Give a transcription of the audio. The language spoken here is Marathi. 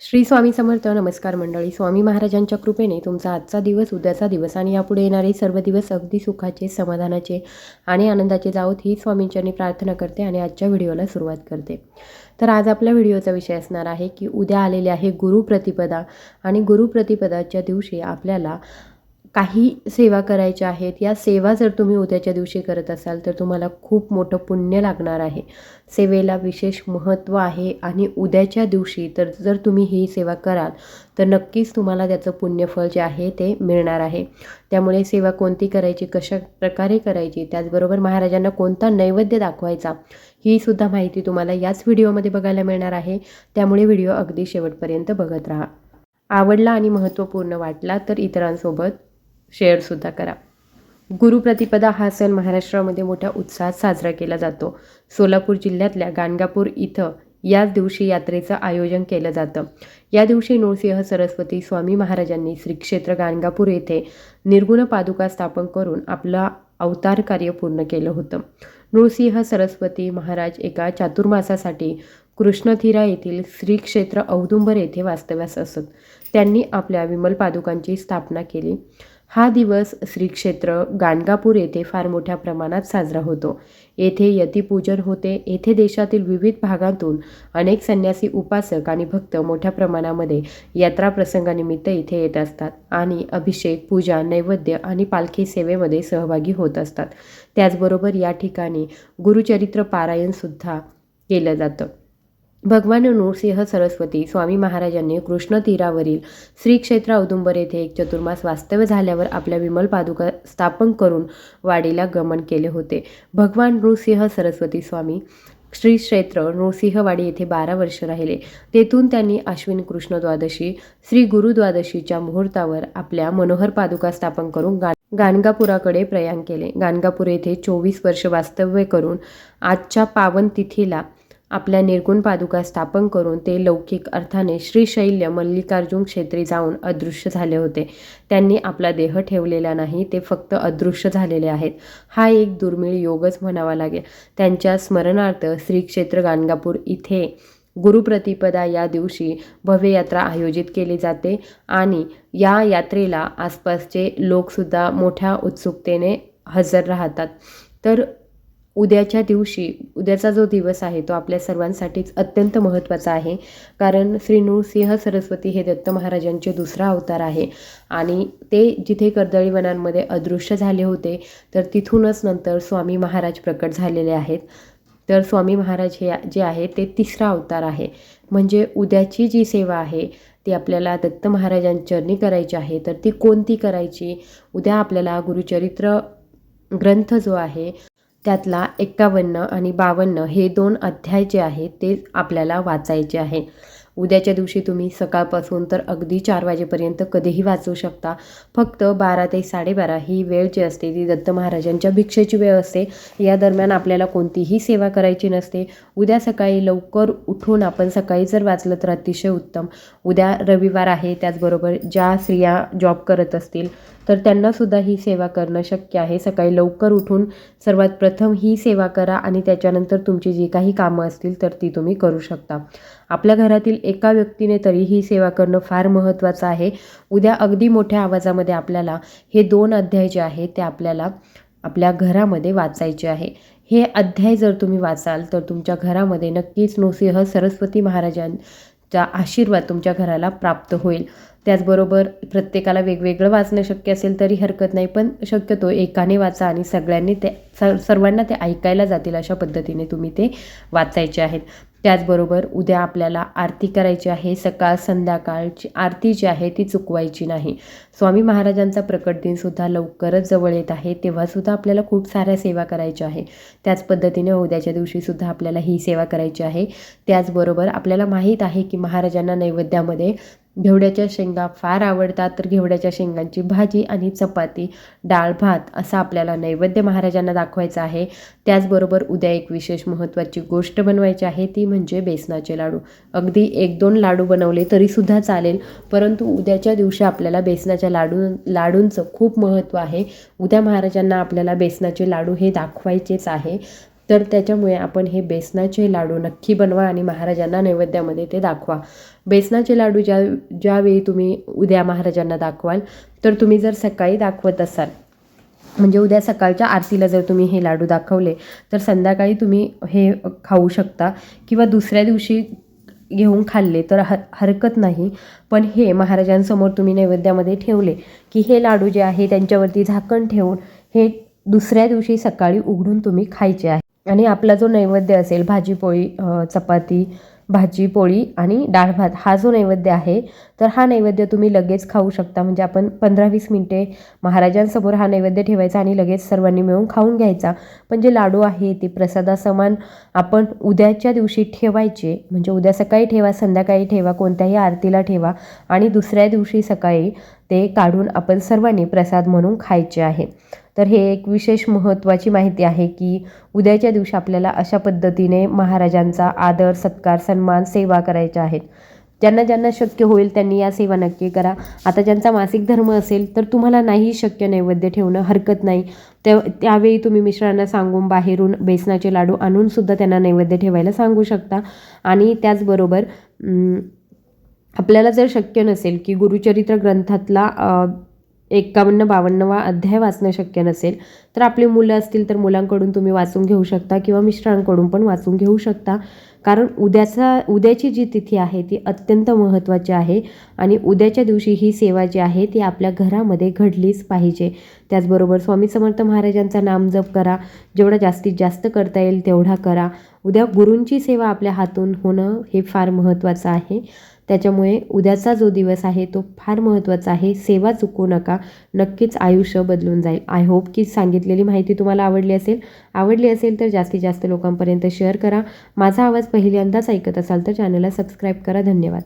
श्री स्वामी समर्थ नमस्कार मंडळी. स्वामी महाराजांच्या कृपेने तुमचा आजचा दिवस उद्याचा दिवस आणि यापुढे येणारे सर्व दिवस अगदी सुखाचे समाधानाचे आणि आनंदाचे जावोत ही स्वामींच्यांनी प्रार्थना करते आणि आजच्या व्हिडिओला सुरुवात करते. तर आज आपल्या व्हिडिओचा विषय असणार आहे की उद्या आलेले आहे गुरुप्रतिपदा आणि गुरुप्रतिपदाच्या दिवशी आपल्याला काही सेवा करायच्या आहेत. या सेवा जर तुम्ही उद्याच्या दिवशी करत असाल तर तुम्हाला खूप मोठं पुण्य लागणार आहे. सेवेला विशेष महत्त्व आहे आणि उद्याच्या दिवशी तर जर तुम्ही ही सेवा कराल तर नक्कीच तुम्हाला त्याचं पुण्यफळ जे आहे ते मिळणार आहे. त्यामुळे सेवा कोणती करायची कशा प्रकारे करायची त्याचबरोबर महाराजांना कोणता नैवेद्य दाखवायचा ही सुद्धा माहिती तुम्हाला याच व्हिडिओमध्ये बघायला मिळणार आहे. त्यामुळे व्हिडिओ अगदी शेवटपर्यंत बघत राहा. आवडला आणि महत्त्वपूर्ण वाटला तर इतरांसोबत शेअरसुद्धा करा. गुरुप्रतिपदा हा सण महाराष्ट्रामध्ये मोठ्या उत्साहात साजरा केला जातो. सोलापूर जिल्ह्यातल्या गाणगापूर इथं याच दिवशी यात्रेचं आयोजन केलं जातं. या दिवशी नृसिंह सरस्वती स्वामी महाराजांनी श्री क्षेत्र गाणगापूर येथे निर्गुण पादुका स्थापन करून आपला अवतार कार्य पूर्ण केलं होतं. नृसिंह सरस्वती महाराज एका चातुर्मासासाठी कृष्णथिरा येथील श्री क्षेत्र औदुंबर येथे वास्तव्यास असत. त्यांनी आपल्या विमल पादुकांची स्थापना केली. हा दिवस श्रीक्षेत्र गाणगापूर येथे फार मोठ्या प्रमाणात साजरा होतो. येथे यतिपूजन होते. येथे देशातील विविध भागातून अनेक संन्यासी उपासक आणि भक्त मोठ्या प्रमाणामध्ये यात्रा प्रसंगानिमित्त इथे येत असतात आणि अभिषेक पूजा नैवेद्य आणि पालखी सेवेमध्ये सहभागी होत असतात. त्याचबरोबर या ठिकाणी गुरुचरित्र पारायणसुद्धा केलं जातं. भगवान नृसिंह सरस्वती स्वामी महाराजांनी कृष्ण तीरावरील श्री क्षेत्र औदुंबर येथे एक चतुर्मास वास्तव्य झाल्यावर आपल्या विमल पादुका स्थापन करून वाडीला गमन केले होते. भगवान नृसिंह सरस्वती स्वामी श्री क्षेत्र नृसिंहवाडी येथे बारा वर्ष राहिले. तेथून त्यांनी अश्विन कृष्ण द्वादशी श्री गुरु द्वादशीच्या मुहूर्तावर आपल्या मनोहर पादुका स्थापन करून गा गाणगापुराकडे प्रयाण केले. गाणगापूर येथे चोवीस वर्ष वास्तव्य करून आजच्या पावन तिथीला आपल्या निर्गुण पादुका स्थापन करून ते लौकिक अर्थाने श्रीशैल्य मल्लिकार्जुन क्षेत्री जाऊन अदृश्य झाले होते. त्यांनी आपला देह ठेवलेला नाही ते फक्त अदृश्य झालेले आहेत. हा एक दुर्मिळ योगच म्हणावा लागेल. त्यांच्या स्मरणार्थ श्री क्षेत्र गाणगापूर इथे गुरुप्रतिपदा या दिवशी भव्य यात्रा आयोजित केली जाते आणि या यात्रेला आसपासचे लोकसुद्धा मोठ्या उत्सुकतेने हजर राहतात. तर उद्याच्या दिवशी उद्याचा जो दिवस आहे तो आपल्या सर्वांसाठीच अत्यंत महत्त्वाचा आहे. कारण श्री नृसिंह सरस्वती हे दत्त महाराजांचे दुसरा अवतार आहे. आणि ते जिथे कर्दळी वनांमध्ये अदृश्य झाले होते तर तिथूनच नंतर स्वामी महाराज प्रकट झालेले आहेत. तर स्वामी महाराज हे जे आहे ते तिसरा अवतार आहे. म्हणजे उद्याची जी सेवा आहे ती आपल्याला दत्त महाराजांचरणी करायची आहे तर ती कोणती करायची? उद्या आपल्याला गुरुचरित्र ग्रंथ जो आहे त्यातला एक्कावन्न आणि बावन्न हे दोन अध्याय जे आहेत ते आपल्याला वाचायचे आहे उद्याच्या दिवशी तुम्ही सकाळपासून तर अगदी चार वाजेपर्यंत कधीही वाचू शकता. फक्त बारा ते साडेबारा ही वेळ जी असते ती दत्त महाराजांच्या भिक्षेची वेळ असते. या दरम्यान आपल्याला कोणतीही सेवा करायची नसते. उद्या सकाळी लवकर उठून आपण सकाळी जर वाचलं तर अतिशय उत्तम. उद्या रविवार आहे त्याचबरोबर ज्या स्त्रिया जॉब करत असतील तर त्यांनासुद्धा ही सेवा करणं शक्य आहे. सकाळी लवकर उठून सर्वात प्रथम ही सेवा करा आणि त्याच्यानंतर तुमची जी काही कामं असतील तर ती तुम्ही करू शकता. आपल्या घरातील एका व्यक्तीने तरी ही सेवा करणं फार महत्त्वाचं आहे. उद्या अगदी मोठ्या आवाजामध्ये आपल्याला हे दोन अध्याय जे आहेत ते आपल्याला आपल्या घरामध्ये वाचायचे आहे. हे अध्याय जर तुम्ही वाचाल तर तुमच्या घरामध्ये नक्कीच नृसिंह सरस्वती महाराजांचा आशीर्वाद तुमच्या घराला प्राप्त होईल. त्याचबरोबर प्रत्येकाला वेगवेगळं वाचणं शक्य असेल तरी हरकत नाही पण शक्यतो एकाने वाचा आणि सगळ्यांनी ते स सर्वांना ते ऐकायला जातील अशा पद्धतीने तुम्ही ते वाचायचे आहेत. त्याचबरोबर उद्या आपल्याला आरती करायची आहे सकाळ संध्याकाळची आरती जी आहे ती चुकवायची नाही. स्वामी महाराजांचा प्रकट दिनसुद्धा लवकरच जवळ येत आहे तेव्हासुद्धा आपल्याला खूप साऱ्या सेवा करायच्या आहे. त्याच पद्धतीने उद्याच्या दिवशीसुद्धा आपल्याला ही सेवा करायची आहे. त्याचबरोबर आपल्याला माहीत आहे की महाराजांना नैवेद्यामध्ये घेवड्याच्या शेंगा फार आवडतात तर घेवड्याच्या शेंगांची भाजी आणि चपाती डाळ भात असा आपल्याला नैवेद्य महाराजांना दाखवायचा आहे. त्याचबरोबर उद्या एक विशेष महत्त्वाची गोष्ट बनवायची आहे ती म्हणजे बेसनाचे लाडू. अगदी एक दोन लाडू बनवले तरीसुद्धा चालेल परंतु उद्याच्या दिवशी आपल्याला बेसनाच्या लाडू लाडूंचं खूप महत्त्व आहे. उद्या महाराजांना आपल्याला बेसनाचे लाडू हे दाखवायचेच आहे. तर त्याच्यामुळे आपण हे बेसनाचे लाडू नक्की बनवा आणि महाराजांना नैवेद्यामध्ये ते दाखवा. बेसनाचे लाडू ज्या ज्यावेळी तुम्ही उद्या महाराजांना दाखवाल तर तुम्ही जर सकाळी दाखवत असाल म्हणजे उद्या सकाळच्या आरतीला जर तुम्ही हे लाडू दाखवले तर संध्याकाळी तुम्ही हे खाऊ शकता किंवा दुसऱ्या दिवशी घेऊन खाल्ले तर ह हरकत नाही. पण हे महाराजांसमोर तुम्ही नैवेद्यामध्ये ठेवले की हे लाडू जे आहे त्यांच्यावरती झाकण ठेवून हे दुसऱ्या दिवशी सकाळी उघडून तुम्ही खायचे आहे. आणि आपला जो नैवेद्य असेल भाजी पोळी चपाती भाजी पोळी आणि डाळ भात हा जो नैवेद्य आहे तर हा नैवेद्य तुम्ही लगेच खाऊ शकता. म्हणजे आपण पंधरा वीस मिनटे महाराजांसमोर हा नैवेद्य ठेवायचा आणि लगेच सर्वांनी मिळून खाऊन घ्यायचा. पण जे लाडू आहे ते प्रसादासमान आपण उद्याच्या दिवशी ठेवायचे. म्हणजे उद्या सकाळी ठेवा संध्याकाळी ठेवा कोणत्याही आरतीला ठेवा आणि दुसऱ्या दिवशी सकाळी ते काढून आपण सर्वांनी प्रसाद म्हणून खायचे आहे. तर हे एक विशेष महत्त्वाची माहिती आहे की उद्याच्या दिवशी आपल्याला अशा पद्धतीने महाराजांचा आदर सत्कार सन्मान सेवा करायच्या आहेत. ज्यांना ज्यांना शक्य होईल त्यांनी या सेवा नक्की करा. आता ज्यांचा मासिक धर्म असेल तर तुम्हाला नाही शक्य नैवेद्य ठेवणं हरकत नाही. त्या त्यावेळी तुम्ही मिश्रांना सांगून बाहेरून बेसनाचे लाडू आणूनसुद्धा त्यांना नैवेद्य ठेवायला सांगू शकता. आणि त्याचबरोबर आपल्याला जर शक्य नसेल की गुरुचरित्र ग्रंथातला एकावन्न बावन्नवा अध्याय वाचणं शक्य नसेल तर आपली मुलं असतील तर मुलांकडून तुम्ही वाचून घेऊ शकता किंवा मिस्टरांकडून पण वाचून घेऊ शकता. कारण उद्याचा उद्याची जी तिथी आहे ती अत्यंत महत्त्वाची आहे आणि उद्याच्या दिवशी ही सेवा जी आहे ती आपल्या घरामध्ये घडलीच पाहिजे. त्याचबरोबर स्वामी समर्थ महाराजांचा नाम जप करा. जेवढा जास्तीत जास्त करता येईल तेवढा करा. उद्या गुरूंची सेवा आपल्या हातून होणं हे फार महत्त्वाचं आहे. त्याच्यामुळे उद्याचा जो दिवस आहे तो फार महत्त्वाचा आहे. सेवा चुकू नका. नक्कीच आयुष्य बदलून जाईल. आय होप की सांगितलेली माहिती तुम्हाला आवडली असेल. आवडली असेल तर जास्तीत जास्त लोकांपर्यंत शेअर करा. माझा आवाज पहिल्यांदाच ऐकत असाल तर चॅनलला सबस्क्राईब करा. धन्यवाद.